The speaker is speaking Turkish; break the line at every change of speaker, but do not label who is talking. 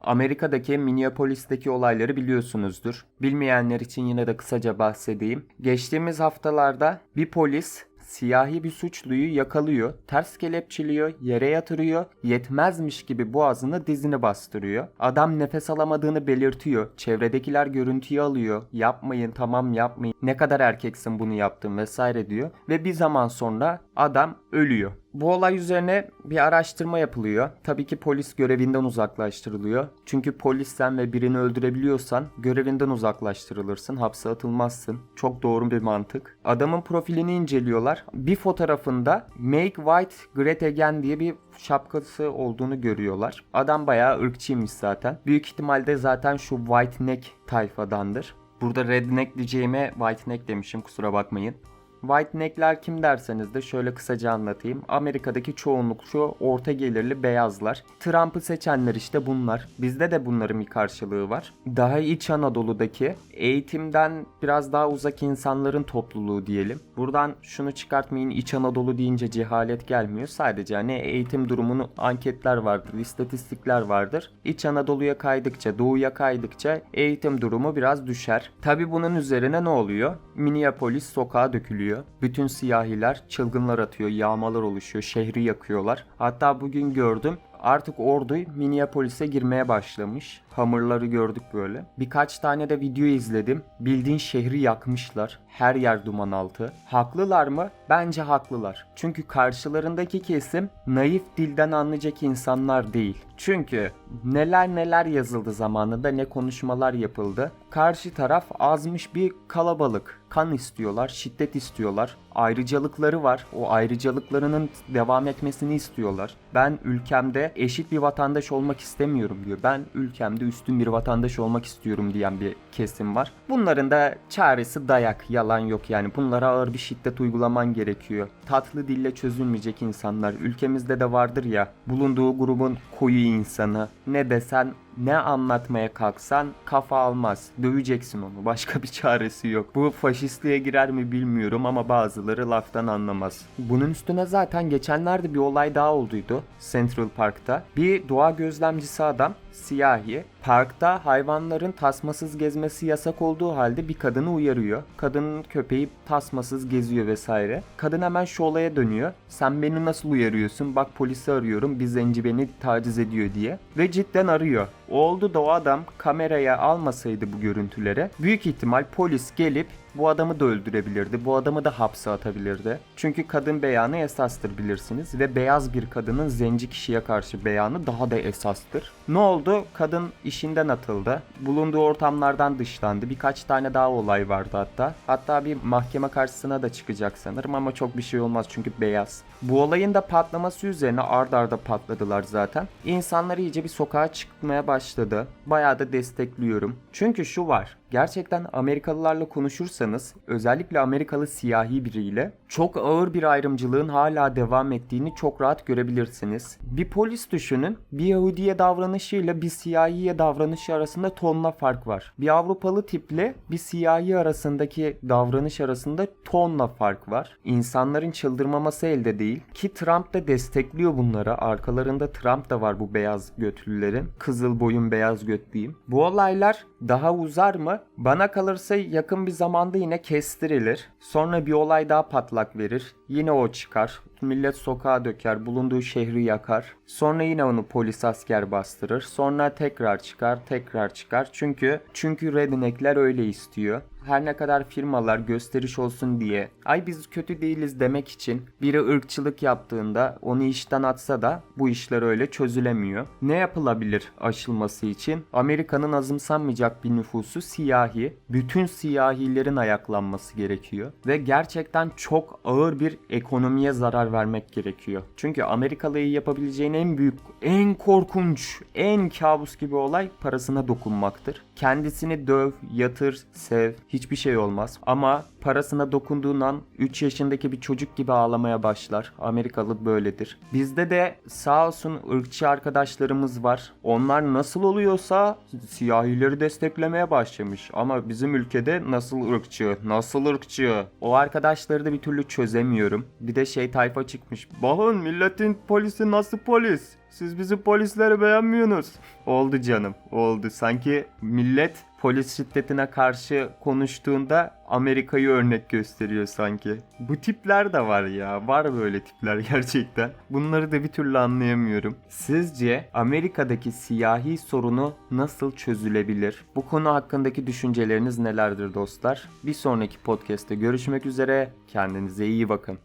Amerika'daki Minneapolis'teki olayları biliyorsunuzdur. Bilmeyenler için yine de kısaca bahsedeyim. Geçtiğimiz haftalarda bir polis siyahi bir suçluyu yakalıyor, ters kelepçiliyor, yere yatırıyor, yetmezmiş gibi boğazını dizini bastırıyor. Adam nefes alamadığını belirtiyor, çevredekiler görüntüyü alıyor, yapmayın tamam yapmayın, ne kadar erkeksin bunu yaptın vesaire diyor. Ve bir zaman sonra adam ölüyor. Bu olay üzerine bir araştırma yapılıyor. Tabii ki polis görevinden uzaklaştırılıyor. Çünkü polisten ve birini öldürebiliyorsan görevinden uzaklaştırılırsın, hapse atılmazsın. Çok doğru bir mantık. Adamın profilini inceliyorlar. Bir fotoğrafında Make White Great Again diye bir şapkası olduğunu görüyorlar. Adam bayağı ırkçıymış zaten. Büyük ihtimalle zaten şu White Neck tayfadandır. Burada redneck diyeceğime white neck demişim kusura bakmayın. White neckler kim derseniz de şöyle kısaca anlatayım. Amerika'daki çoğunlukçu orta gelirli beyazlar. Trump'ı seçenler işte bunlar. Bizde de bunların bir karşılığı var. Daha iç Anadolu'daki eğitimden biraz daha uzak insanların topluluğu diyelim. Buradan şunu çıkartmayın İç Anadolu deyince cehalet gelmiyor. Sadece hani eğitim durumunu anketler vardır, istatistikler vardır. İç Anadolu'ya kaydıkça, doğuya kaydıkça eğitim durumu biraz düşer. Tabi bunun üzerine ne oluyor? Minneapolis sokağa dökülüyor. Bütün siyahiler çılgınlar atıyor, yağmalar oluşuyor, şehri yakıyorlar. Hatta bugün gördüm artık ordu Minneapolis'e girmeye başlamış. Hamurları gördük böyle. Birkaç tane de video izledim. Bildiğin şehri yakmışlar. Her yer duman altı. Haklılar mı? Bence haklılar. Çünkü karşılarındaki kesim naif dilden anlayacak insanlar değil. Çünkü neler neler yazıldı zamanında ne konuşmalar yapıldı. Karşı taraf azmış bir kalabalık. Kan istiyorlar, şiddet istiyorlar. Ayrıcalıkları var. O ayrıcalıklarının devam etmesini istiyorlar. Ben ülkemde eşit bir vatandaş olmak istemiyorum diyor. Ben ülkemde üstün bir vatandaş olmak istiyorum diyen bir kesim var. Bunların da çaresi dayak, yalan yok yani. Bunlara ağır bir şiddet uygulaman gerekiyor. Tatlı dille çözülmeyecek insanlar. Ülkemizde de vardır ya bulunduğu grubun koyu insanı. Ne desen ne anlatmaya kalksan kafa almaz. Döveceksin onu. Başka bir çaresi yok. Bu faşistliğe girer mi bilmiyorum ama bazıları laftan anlamaz. Bunun üstüne zaten geçenlerde bir olay daha olduydu. Central Park'ta. Bir doğa gözlemcisi adam siyahi parkta hayvanların tasmasız gezmesi yasak olduğu halde bir kadını uyarıyor. Kadının köpeği tasmasız geziyor vesaire. Kadın hemen şu olaya dönüyor. Sen beni nasıl uyarıyorsun? Bak polisi arıyorum. Bir zenci beni taciz ediyor diye. Ve cidden arıyor. Oldu da o adam kameraya almasaydı bu görüntülere büyük ihtimal polis gelip bu adamı da öldürebilirdi. Bu adamı da hapse atabilirdi. Çünkü kadın beyanı esastır bilirsiniz ve beyaz bir kadının zenci kişiye karşı beyanı daha da esastır. Ne oldu? Kadın işinden atıldı. Bulunduğu ortamlardan dışlandı. Birkaç tane daha olay vardı hatta. Hatta bir mahkeme karşısına da çıkacak sanırım ama çok bir şey olmaz çünkü beyaz. Bu olayın da patlaması üzerine ard arda patladılar zaten. İnsanlar iyice bir sokağa çıkmaya başladı. Bayağı da destekliyorum. Çünkü şu var. Gerçekten Amerikalılarla konuşursanız özellikle Amerikalı siyahi biriyle çok ağır bir ayrımcılığın hala devam ettiğini çok rahat görebilirsiniz. Bir polis düşünün bir Yahudiye davranışıyla bir siyahiye davranışı arasında tonla fark var. Bir Avrupalı tiple bir siyahi arasındaki davranış arasında tonla fark var. İnsanların çıldırmaması elde değil ki Trump da destekliyor bunları. Arkalarında Trump da var bu beyaz götlülerin. Kızıl boyun beyaz götlüyüm. Bu olaylar daha uzar mı? Bana kalırsa yakın bir zamanda yine kestirilir. Sonra bir olay daha patlak verir. Yine o çıkar. Millet sokağa döker, bulunduğu şehri yakar. Sonra yine onu polis asker bastırır. Sonra tekrar çıkar, tekrar çıkar. Çünkü çünkü redneckler öyle istiyor her ne kadar firmalar gösteriş olsun diye ay biz kötü değiliz demek için biri ırkçılık yaptığında onu işten atsa da bu işler öyle çözülemiyor. Ne yapılabilir aşılması için? Amerika'nın azımsanmayacak bir nüfusu siyahi. Bütün siyahilerin ayaklanması gerekiyor. Ve gerçekten çok ağır bir ekonomiye zarar vermek gerekiyor. Çünkü Amerikalı'yı yapabileceğin en büyük, en korkunç, en kabus gibi olay parasına dokunmaktır. Kendisini döv, yatır, sev, hiçbir şey olmaz. Ama parasına dokunduğun an 3 yaşındaki bir çocuk gibi ağlamaya başlar. Amerikalı böyledir. Bizde de sağ olsun ırkçı arkadaşlarımız var. Onlar nasıl oluyorsa siyahileri desteklemeye başlamış. Ama bizim ülkede nasıl ırkçı, nasıl ırkçı? O arkadaşları da bir türlü çözemiyorum. Bir de şey tayfa sayfa çıkmış. Bakın milletin polisi nasıl polis? Siz bizim polisleri beğenmiyorsunuz. Oldu canım oldu. Sanki millet polis şiddetine karşı konuştuğunda Amerika'yı örnek gösteriyor sanki. Bu tipler de var ya. Var böyle tipler gerçekten. Bunları da bir türlü anlayamıyorum. Sizce Amerika'daki siyahi sorunu nasıl çözülebilir? Bu konu hakkındaki düşünceleriniz nelerdir dostlar? Bir sonraki podcast'te görüşmek üzere. Kendinize iyi bakın.